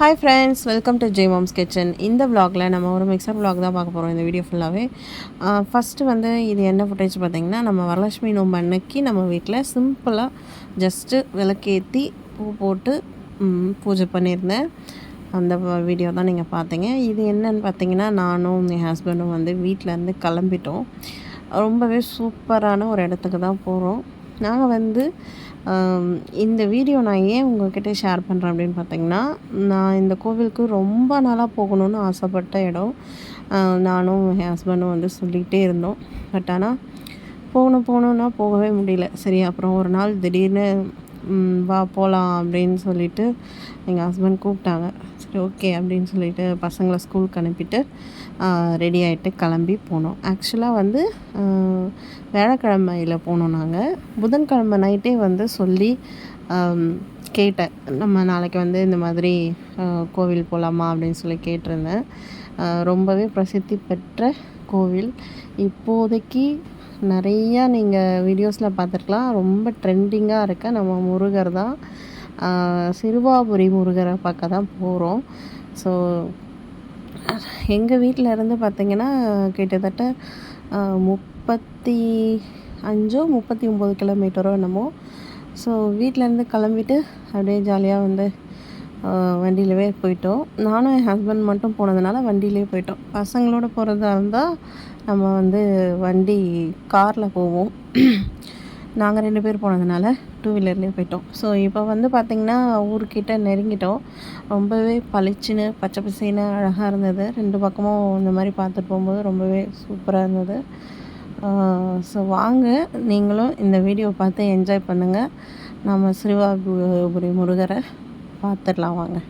Hi friends welcome to Jai mom's kitchen இந்த vlogல நம்ம ஒரு மிக்சர் vlog தான் பார்க்க போகிறோம் இந்த வீடியோ ஃபுல்லாகவே ஃபஸ்ட்டு வந்து இது என்ன ஃபுட்டேஜ் பார்த்திங்கன்னா நம்ம வரலட்சுமி நோம்பு அன்னைக்கு நம்ம வீட்டில் சிம்பிளாக ஜஸ்ட்டு விளக்கேற்றி பூ போட்டு பூஜை பண்ணியிருந்தேன். அந்த வீடியோ தான் நீங்கள் பார்த்தீங்க. இது என்னன்னு பார்த்தீங்கன்னா நானும் என் ஹஸ்பண்டும் வந்து வீட்டிலேருந்து கிளம்பிட்டோம். ரொம்பவே சூப்பரான ஒரு இடத்துக்கு தான் போகிறோம் நாங்கள் வந்து இந்த வீடியோ நான் ஏன் உங்கள்கிட்ட ஷேர் பண்ணுறேன் அப்படின்னு பார்த்தீங்கன்னா நான் இந்த கோவிலுக்கு ரொம்ப நாளாக போகணும்னு ஆசைப்பட்ட இடம். நானும் என் ஹஸ்பண்டும் வந்து சொல்லிகிட்டே இருந்தோம். பட் ஆனால் போகணும் போகணுன்னா போகவே முடியல. சரி அப்புறம் ஒரு நாள் திடீர்னு வா போகலாம் அப்படின்னு சொல்லிட்டு எங்கள் ஹஸ்பண்ட் கூப்பிட்டாங்க. ஓகே அப்படின்னு சொல்லிட்டு பசங்களை ஸ்கூலுக்கு அனுப்பிட்டு ரெடி ஆகிட்டு கிளம்பி போனோம். ஆக்சுவலாக வந்து வியாழக்கிழமையில் போனோம் நாங்கள் புதன்கிழமை நைட்டே வந்து சொல்லி கேட்டேன். நம்ம நாளைக்கு வந்து இந்த மாதிரி கோவில் போகலாமா அப்படின்னு சொல்லி கேட்டிருந்தேன். ரொம்பவே பிரசித்தி பெற்ற கோவில். இப்போதைக்கு நிறையா நீங்கள் வீடியோஸில் பார்த்துருக்கலாம். ரொம்ப ட்ரெண்டிங்காக இருக்க நம்ம முருகர் தான். சிறுவாபுரி முருகரை பார்க்க தான் போகிறோம் ஸோ எங்கள் வீட்டில் இருந்து பார்த்திங்கன்னா கிட்டத்தட்ட முப்பத்தி அஞ்சோ முப்பத்தி ஒம்பது கிலோமீட்டரோ என்னமோ. ஸோ வீட்டிலேருந்து கிளம்பிட்டு அப்படியே ஜாலியாக வந்து வண்டியிலவே போயிட்டோம். நானும் என் ஹஸ்பண்ட் மட்டும் போனதுனால வண்டியிலே போயிட்டோம். பசங்களோட போகிறதா இருந்தால் நம்ம வந்து வண்டி காரில் போவோம். நாங்கள் ரெண்டு பேர் போனதுனால டூ வீலர்லேயே போயிட்டோம். ஸோ இப்போ வந்து பார்த்திங்கன்னா ஊர்கிட்ட நெருங்கிட்டோம். ரொம்பவே பளிச்சுன்னு பச்சை பசேன்னு அழகாக இருந்தது. ரெண்டு பக்கமும் இந்த மாதிரி பார்த்துட்டு போகும்போது ரொம்பவே சூப்பராக இருந்தது. ஸோ வாங்க. நீங்களும் இந்த வீடியோ பார்த்து என்ஜாய் பண்ணுங்கள் நம்ம ஸ்ரீவாபுரி முருகரை பார்த்துடலாம் வாங்க.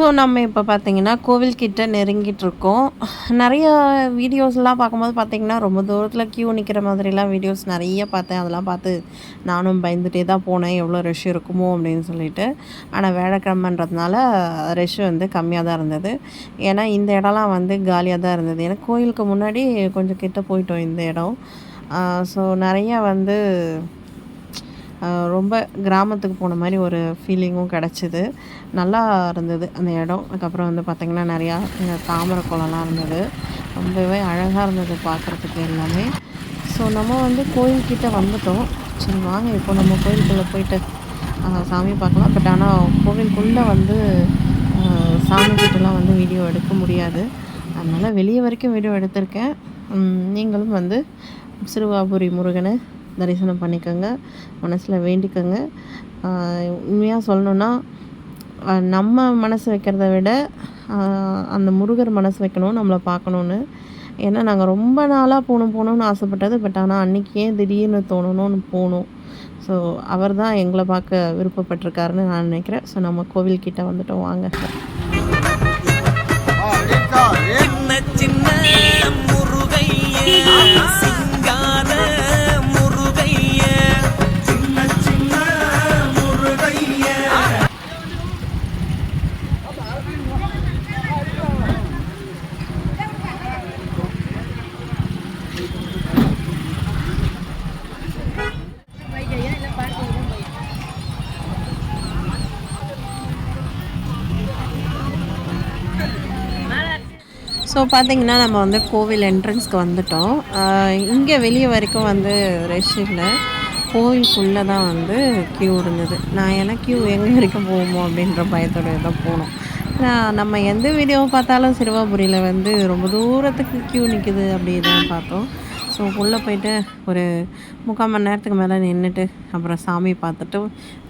ஸோ நம்ம இப்போ பார்த்திங்கன்னா கோவில்கிட்ட நெருங்கிட்டு இருக்கோம் நிறைய வீடியோஸ்லாம் பார்க்கும்போது பார்த்திங்கன்னா ரொம்ப தூரத்தில் க்யூ நிற்கிற மாதிரிலாம் வீடியோஸ் நிறைய பார்த்தேன். அதெல்லாம் பார்த்து நானும் பயந்துகிட்டே தான் போனேன். எவ்வளோ ரஷ் இருக்குமோ அப்படின்னு சொல்லிட்டு. ஆனால் வியாழக்கிழமைன்றதுனால ரஷ் வந்து கம்மியாக தான் இருந்தது. ஏன்னா இந்த இடம்லாம் வந்து காலியாக தான் இருந்தது. ஏன்னா கோயிலுக்கு முன்னாடி கொஞ்சம் கிட்ட போயிட்டோம் இந்த இடம். ஸோ நிறையா வந்து ரொம்ப கிராமத்துக்கு போன மாதிரி ஒரு ஃபீலிங்கும் கிடச்சிது. நல்லா இருந்தது அந்த இடம். அதுக்கப்புறம் வந்து பார்த்திங்கன்னா நிறையா தாமரை குளம்லாம் இருந்தது. ரொம்பவே அழகாக இருந்தது பார்க்குறதுக்கு எல்லாமே. ஸோ நம்ம வந்து கோயில்கிட்ட வந்துட்டோம். சரி வாங்க இப்போ நம்ம கோயிலுக்குள்ளே போயிட்டு சாமி பார்க்கலாம். பட் ஆனால் கோவிலுக்குள்ளே வந்து சாமி கிட்டலாம் வந்து வீடியோ எடுக்க முடியாது. அதனால் வெளியே வரைக்கும் வீடியோ எடுத்திருக்கேன். நீங்களும் வந்து சிறுவாபுரி முருகனை தரிசனம் பண்ணிக்கோங்க மனசில் வேண்டிக்கோங்க. உண்மையாக சொல்லணுன்னா நம்ம மனசு வைக்கிறத விட அந்த முருகர் மனசு வைக்கணும் நம்மளை பார்க்கணுன்னு ஏன்னா நாங்கள் ரொம்ப நாளாக போகணும் போகணுன்னு ஆசைப்பட்டது பட் ஆனால் அன்றைக்கே ஏன் திடீர்னு தோணணும்னு போகணும். ஸோ அவர் தான் எங்களை பார்க்க விருப்பப்பட்டிருக்காருன்னு நான் நினைக்கிறேன். ஸோ நம்ம கோவில்கிட்ட வந்துட்டோம் வாங்க. சின்ன சின்ன ஸோ பார்த்தீங்கன்னா நம்ம வந்து கோவில் என்ட்ரன்ஸ்க்கு வந்துட்டோம். இங்கே வெளியே வரைக்கும் வந்து ரஷ் இல்லை. கோவிலுக்குள்ளே தான் வந்து க்யூ இருந்தது. நான் ஏன்னா க்யூ எங்கே வரைக்கும் போகுமோ அப்படின்ற பயத்தோட தான் போனோம். நம்ம எந்த வீடியோவை பார்த்தாலும் சிறுவாபுரியில் வந்து ரொம்ப தூரத்துக்கு க்யூ நிற்குது அப்படி தான் பார்த்தோம். ஸோ உள்ளே போயிட்டு ஒரு முக்கால் மணி நேரத்துக்கு மேலே நின்றுட்டு அப்புறம் சாமி பார்த்துட்டு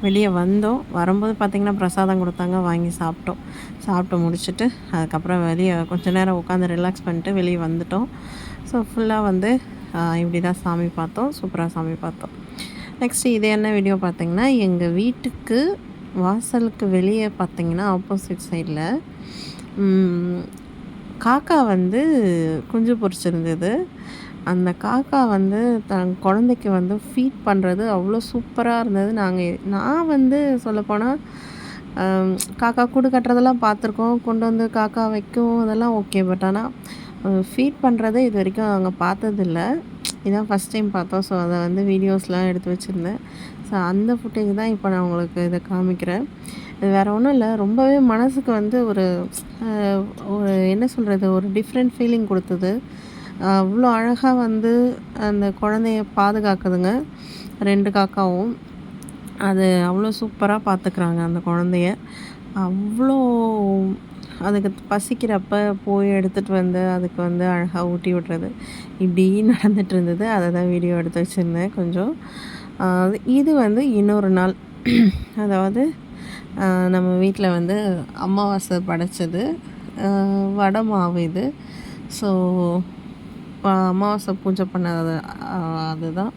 வெளியே வந்தோம். வரும்போது பார்த்திங்கன்னா பிரசாதம் கொடுத்தாங்க வாங்கி சாப்பிட்டோம். சாப்பிட்டு முடிச்சுட்டு அதுக்கப்புறம் வெளியே கொஞ்ச நேரம் உட்காந்து ரிலாக்ஸ் பண்ணிட்டு வெளியே வந்துட்டோம். ஸோ ஃபுல்லாக வந்து இப்படி தான் சாமி பார்த்தோம் சூப்பராக சாமி பார்த்தோம். நெக்ஸ்ட்டு இது என்ன வீடியோ பார்த்திங்கன்னா எங்கள் வீட்டுக்கு வாசலுக்கு வெளியே பார்த்தீங்கன்னா ஆப்போசிட் சைடில் காக்கா வந்து குஞ்சு பொரிச்சிருந்தது. அந்த காக்கா வந்து தன் குழந்தைக்கு வந்து ஃபீட் பண்ணுறது அவ்வளோ சூப்பராக இருந்தது. நாங்கள் நான் வந்து சொல்லப்போனால் காக்கா கூடு கட்டுறதெல்லாம் பார்த்துருக்கோம். கொண்டு வந்து காக்கா வைக்கும் அதெல்லாம் ஓகே பட் ஆனால் ஃபீட் பண்ணுறதே இது வரைக்கும் நாங்கள் பார்த்ததில்ல. இதான் ஃபஸ்ட் டைம் பார்த்தோம். ஸோ அதை வந்து வீடியோஸ்லாம் எடுத்து வச்சுருந்தேன். ஸோ அந்த ஃபுட்டேஜ் தான் இப்போ நான் உங்களுக்கு இதை காமிக்கிறேன். இது வேறு ஒன்றும் இல்லை. ரொம்பவே மனசுக்கு வந்து ஒரு ஒரு என்ன சொல்கிறது ஒரு டிஃப்ரெண்ட் ஃபீலிங் கொடுத்தது. அவ்வளோ அழகாக வந்து அந்த குழந்தைய பாதுகாக்குதுங்க. ரெண்டு காக்காவும். அது அவ்வளோ சூப்பராக பார்த்துக்குறாங்க அந்த குழந்தைய. அவ்வளோ அதுக்கு பசிக்கிறப்ப போய் எடுத்துகிட்டு வந்து அதுக்கு வந்து அழகாக ஊட்டி விடுறது. இப்படி நடந்துட்டு இருந்தது. அதை தான் வீடியோ எடுத்து வச்சுருந்தேன் கொஞ்சம். இது வந்து இன்னொரு நாள். அதாவது நம்ம வீட்டில் வந்து அமாவாசை படைச்சது. வடமாவு வடை மாவு இது. ஸோ அமாவாசை பூஜை பண்ணது அதுதான்.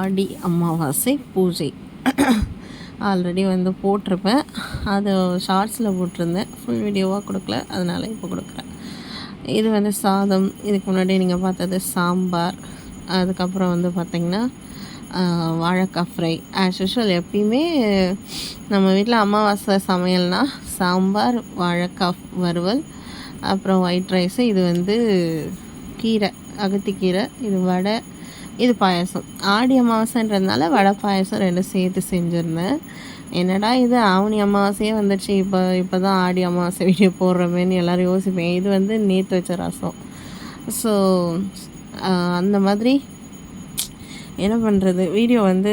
ஆடி அமாவாசை பூஜை. ஆல்ரெடி வந்து போட்டிருப்பேன். அது ஷார்ட்ஸில் போட்டிருந்தேன். ஃபுல் வீடியோவாக கொடுக்கல. அதனால இப்போ கொடுக்குறேன். இது வந்து சாதம். இதுக்கு முன்னாடி நீங்கள் பார்த்தது சாம்பார். அதுக்கப்புறம் வந்து பார்த்திங்கன்னா வாழைக்காய் ஃப்ரை ஆஸ் யூஷுவல் எப்பயுமே நம்ம வீட்டில் அமாவாசை சமையல்னால் சாம்பார் வாழைக்காய் வறுவல் அப்புறம் ஒயிட் ரைஸு இது வந்து கீரை. அகத்திக்கீரை இது வடை இது பாயாசம். ஆடி அமாவாசைன்றதுனால வடை பாயாசம் ரெண்டும் சேர்த்து செஞ்சுருந்தேன். என்னடா இது ஆவணி அமாவாசையே வந்துடுச்சு இப்போ இப்போ தான் ஆடி அமாவாசை வீடியோ போடுறோமேன்னு எல்லோரும் யோசிப்பேன். இது வந்து நேற்று வச்ச ரசம். ஸோ அந்த மாதிரி என்ன பண்ணுறது வீடியோ வந்து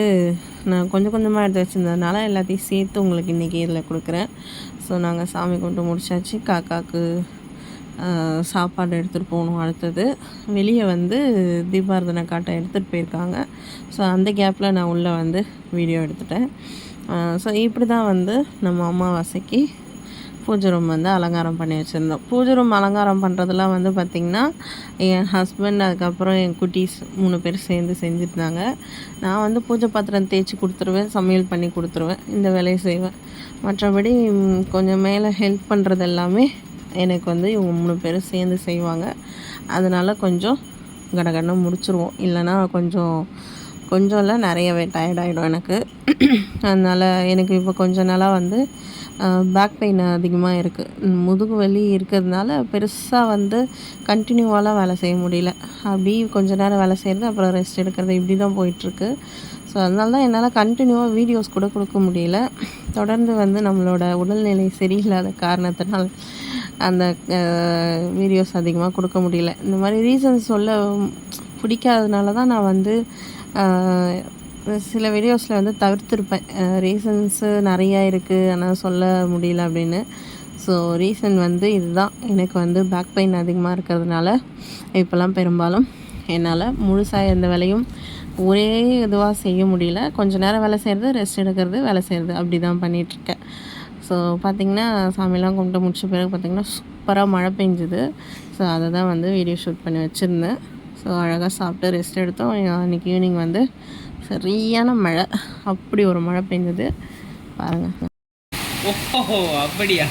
நான் கொஞ்சம் கொஞ்சமாக எடுத்து வச்சுருந்ததுனால எல்லாத்தையும் சேர்த்து உங்களுக்கு இன்றைக்கி இதில் கொடுக்குறேன். ஸோ நாங்கள் சாமி கொண்டு முடிச்சாச்சு. காக்காவுக்கு சாப்பாடு எடுத்துகிட்டு போகணும் அடுத்தது. வெளியே வந்து தீபாரதனை காட்ட எடுத்துகிட்டு போயிருக்காங்க. ஸோ அந்த கேப்பில் நான் உள்ளே வந்து வீடியோ எடுத்துட்டேன். ஸோ இப்படி தான் வந்து நம்ம அமாவாசைக்கு பூஜை ரூம் வந்து அலங்காரம் பண்ணி வச்சுருந்தோம். பூஜை ரூம் அலங்காரம் பண்ணுறதுலாம் வந்து பார்த்திங்கன்னா என் ஹஸ்பண்ட் அதுக்கப்புறம் என் குட்டீஸ் மூணு பேர் சேர்ந்து செஞ்சுருந்தாங்க. நான் வந்து பூஜை பாத்திரம் தேய்ச்சி கொடுத்துருவேன் சமையல் பண்ணி கொடுத்துருவேன் இந்த வேலையை செய்வேன். மற்றபடி கொஞ்சம் மேலே ஹெல்ப் பண்ணுறது எல்லாமே எனக்கு வந்து இவங்க மூணு பேரும் சேர்ந்து செய்வாங்க. அதனால் கொஞ்சம் கடகடன்னு முடிச்சிருவோம். இல்லைன்னா கொஞ்சம் கொஞ்சம் இல்லை நிறையவே டயர்ட் ஆகிடும் எனக்கு. அதனால் எனக்கு இப்போ கொஞ்ச நாளாக வந்து பேக் பெயின் அதிகமாக இருக்குது முதுகு வலி இருக்கிறதுனால பெருசாக வந்து கண்டினியூவாலாம் வேலை செய்ய முடியல. அப்படி கொஞ்ச நேரம் வேலை செய்கிறது அப்புறம் ரெஸ்ட் எடுக்கிறது இப்படி தான் போயிட்டுருக்கு. ஸோ அதனால தான் என்னால் கண்டினியூவாக வீடியோஸ் கூட கொடுக்க முடியல. தொடர்ந்து வந்து நம்மளோட உடல்நிலை சரியில்லாத காரணத்தினால் அந்த வீடியோஸ் அதிகமாக கொடுக்க முடியல. இந்த மாதிரி ரீசன்ஸ் சொல்ல பிடிக்காததுனால தான் நான் வந்து சில வீடியோஸில் வந்து தவிர்த்துருப்பேன். ரீசன்ஸு நிறையா இருக்குது ஆனால் சொல்ல முடியல அப்படின்னு. ஸோ ரீசன் வந்து இதுதான். எனக்கு வந்து பேக் பெயின் அதிகமாக இருக்கிறதுனால இப்போல்லாம் பெரும்பாலும் என்னால் முழுசாக எந்த வேலையும் ஒரே இதுவாக செய்ய முடியல. கொஞ்ச நேரம் வேலை செய்கிறது ரெஸ்ட் எடுக்கிறது வேலை செய்கிறது அப்படி தான் பண்ணிகிட்ருக்கேன் ஸோ பார்த்திங்கன்னா சாமியெல்லாம் கும்பிட்டு முடிச்ச பிறகு பார்த்திங்கன்னா சூப்பராக மழை பெஞ்சுது. ஸோ அதை தான் வந்து வீடியோ ஷூட் பண்ணி வச்சுருந்தேன். ஸோ அழகாக சாப்பிட்டு ரெஸ்ட் எடுத்தோம். அன்றைக்கி ஈவினிங் வந்து சரியான மழை. அப்படி ஒரு மழை பெஞ்சது. பாருங்கள் ஓஹோ அப்படியா?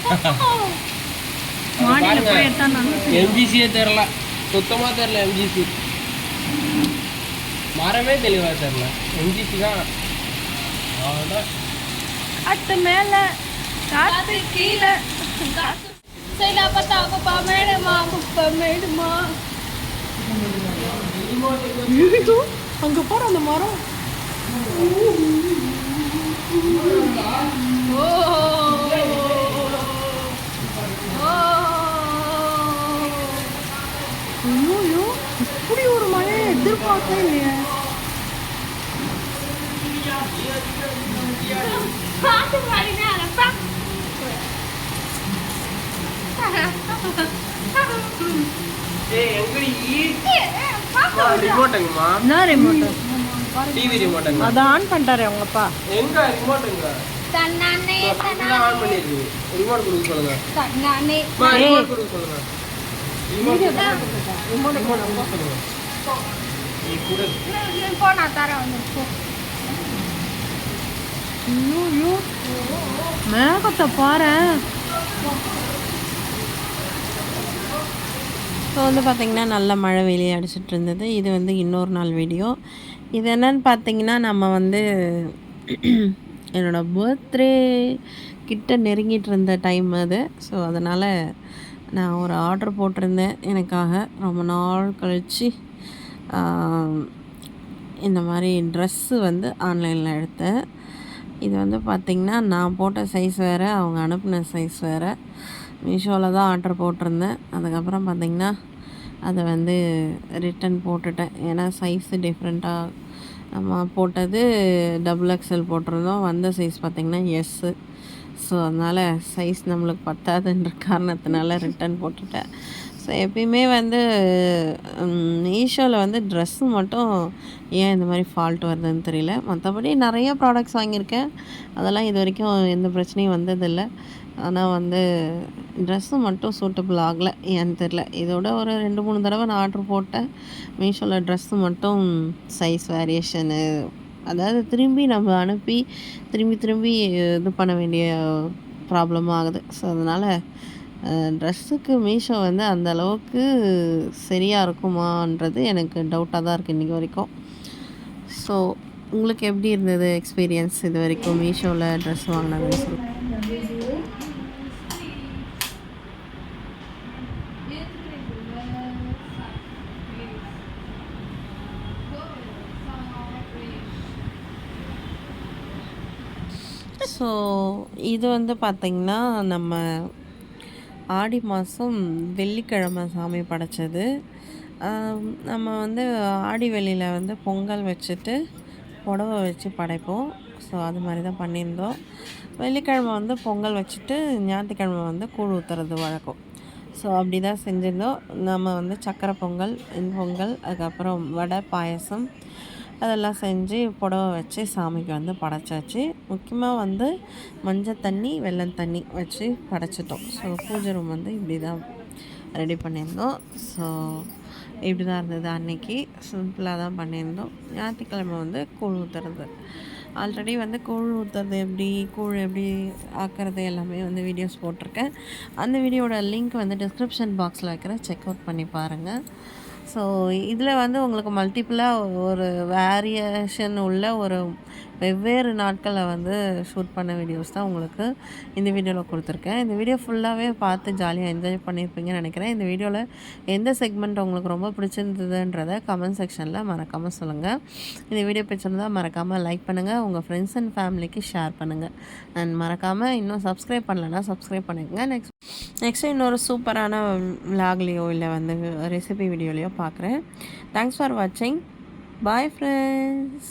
மாடியில் போய் எடுத்தா நான் எம்ஜிசியே தெரில சுத்தமாக தெரில எம்ஜிசி மரமே தெளிவாக தெரில எம்ஜிசி தான். அவ்வளோதான் மேலே. காத்து கீழே சரி நான் பார்த்தா அப்பப்பா மேடமா அப்பப்பா மேடமா அங்க போற அந்த மரம் ஓ ஐயோ இப்படி ஒரு மழையை எதிர்பார்க்க இல்லையே பாட்டு பாடினா என்ன ரிமோட் டிவி ரிமோட்டுங்க அதை ஆன் பண்ணிட்டாரு அவங்க அப்பா. எங்க ரிமோட்டுங்க தன்னானே அப்படிலாம் ஆன் பண்ணிருக்கு. ரிமோட் கொடுக்க சொல்லுங்க. தன்னானே. அம்மா, ரிமோட் கொடுக்க சொல்லுங்க. ரிமோட் ரிமோட் ரிமோட் கொடுக்க சொல்லுங்க. நீ கொடு. போ நான் தரேன் வந்து. ஐயோ மேகத்தை பாரு ஸோ வந்து பார்த்திங்கன்னா நல்ல மழை வெளியே அடிச்சிட்டு இருந்தது. இது வந்து இன்னொரு நாள் வீடியோ. இது என்னன்னு பார்த்தீங்கன்னா நம்ம வந்து என்னோடய பர்த்டே கிட்ட நெருங்கிட்டு இருந்த டைம் அது. ஸோ அதனால் நான் ஒரு ஆர்டர் போட்டிருந்தேன். எனக்காக ரொம்ப நாள் கழித்து இந்த மாதிரி ட்ரெஸ்ஸு வந்து ஆன்லைனில் எடுத்தேன். இது வந்து பார்த்திங்கன்னா நான் போட்ட சைஸ் வேறு அவங்க அனுப்பின சைஸ் வேறு. மீஷோவில் தான் ஆர்டர் போட்டிருந்தேன். அதுக்கப்புறம் பார்த்திங்கன்னா அதை வந்து ரிட்டன் போட்டுட்டேன். ஏன்னா சைஸு டிஃப்ரெண்ட்டாக நம்ம போட்டது டபுள் எக்ஸ்எல் போட்டிருந்தோம். வந்த சைஸ் பார்த்திங்கன்னா எஸ்ஸு ஸோ அதனால் சைஸ் நம்மளுக்கு பத்தாதுன்ற காரணத்தினால ரிட்டன் போட்டுட்டேன். ஸோ எப்பயுமே வந்து மீஷோவில் வந்து ட்ரெஸ்ஸு மட்டும் ஏன் இந்த மாதிரி ஃபால்ட் வருதுன்னு தெரியல. மற்றபடி நிறைய ப்ராடக்ட்ஸ் வாங்கியிருக்கேன். அதெல்லாம் இது வரைக்கும் எந்த பிரச்சனையும் வந்ததில்லை. ஆனால் வந்து ட்ரெஸ்ஸு மட்டும் சூட்டபிள் ஆகலை. ஏன்னு தெரில இதோட ஒரு ரெண்டு மூணு தடவை நான் ஆர்டர் போட்டேன். மீஷோவில் ட்ரெஸ்ஸு மட்டும் சைஸ் வேரியேஷனு அதாவது திரும்பி நம்ம அனுப்பி திரும்பி திரும்பி இது பண்ண வேண்டிய ப்ராப்ளம் ஆகுது. ஸோ அதனால் ட்ரெஸ்ஸுக்கு மீஷோ வந்து அந்த அளவுக்கு சரியாக இருக்குமான்றது எனக்கு டவுட்டாக தான் இருக்குது இன்றைக்கி வரைக்கும். ஸோ உங்களுக்கு எப்படி இருந்தது எக்ஸ்பீரியன்ஸ் இது வரைக்கும் மீஷோவில் ட்ரெஸ் வாங்கினதுன்னு சொல்லி ஸோ இது வந்து பார்த்திங்கன்னா நம்ம ஆடி மாதம் வெள்ளிக்கிழமை சாமி படைச்சது. நம்ம வந்து ஆடி வெள்ளியில் வந்து பொங்கல் வச்சுட்டு புடவை வச்சு படைப்போம். ஸோ அது மாதிரி தான் பண்ணியிருந்தோம். வெள்ளிக்கிழமை வந்து பொங்கல் வச்சுட்டு ஞாயிற்றுக்கிழமை வந்து கூழ் ஊற்றுறது வழக்கம். ஸோ அப்படி தான் செஞ்சிருந்தோம். நம்ம வந்து சக்கரை பொங்கல் பொங்கல் அதுக்கப்புறம் வடை பாயசம் அதெல்லாம் செஞ்சு புடவை வச்சு சாமிக்கு வந்து படைச்சாச்சு. முக்கியமாக வந்து மஞ்சள் தண்ணி வெள்ளம் தண்ணி வச்சு படைச்சிட்டோம். ஸோ பூஜை ரூம் வந்து இப்படி தான் ரெடி பண்ணியிருந்தோம். ஸோ இப்படி தான் இருந்தது அன்னைக்கு. சிம்பிளாக தான் பண்ணியிருந்தோம். ஞாயிற்றுக்கிழமை வந்து கூழ் ஊற்றுறது ஆல்ரெடி வந்து கூழ் ஊற்றுறது எப்படி கூழ் எப்படி ஆக்கிறது எல்லாமே வந்து வீடியோஸ் போட்டிருக்கேன். அந்த வீடியோட லிங்க் வந்து டிஸ்கிரிப்ஷன் பாக்ஸில் வைக்கிறேன். செக் அவுட் பண்ணி பாருங்கள் ஸோ இதில் வந்து உங்களுக்கு மல்டிப்புளாக ஒரு வேரியேஷன் உள்ள ஒரு வெவ்வேறு நாட்களில் வந்து ஷூட் பண்ண வீடியோஸ் தான் உங்களுக்கு இந்த வீடியோவில் கொடுத்துருக்கேன். இந்த வீடியோ ஃபுல்லாகவே பார்த்து ஜாலியாக என்ஜாய் பண்ணியிருப்பீங்கன்னு நினைக்கிறேன். இந்த வீடியோவில் எந்த செக்மெண்ட் உங்களுக்கு ரொம்ப பிடிச்சிருந்ததுன்றதை கமெண்ட் செக்ஷனில் மறக்காமல் சொல்லுங்கள் இந்த வீடியோ பிடிச்சிருந்தால் மறக்காமல் லைக் பண்ணுங்கள் உங்கள் ஃப்ரெண்ட்ஸ் அண்ட் ஃபேமிலிக்கு ஷேர் பண்ணுங்கள் அண்ட் மறக்காமல் இன்னும் சப்ஸ்கிரைப் பண்ணலன்னா சப்ஸ்கிரைப் பண்ணிக்கோங்க. நெக்ஸ்ட் நெக்ஸ்ட்டு இன்னொரு சூப்பரான விலாக்லேயோ இல்லை வந்து ரெசிபி வீடியோலையோ பார்க்குறேன் தேங்க்ஸ் ஃபார் வாட்சிங் பாய் ஃப்ரெண்ட்ஸ்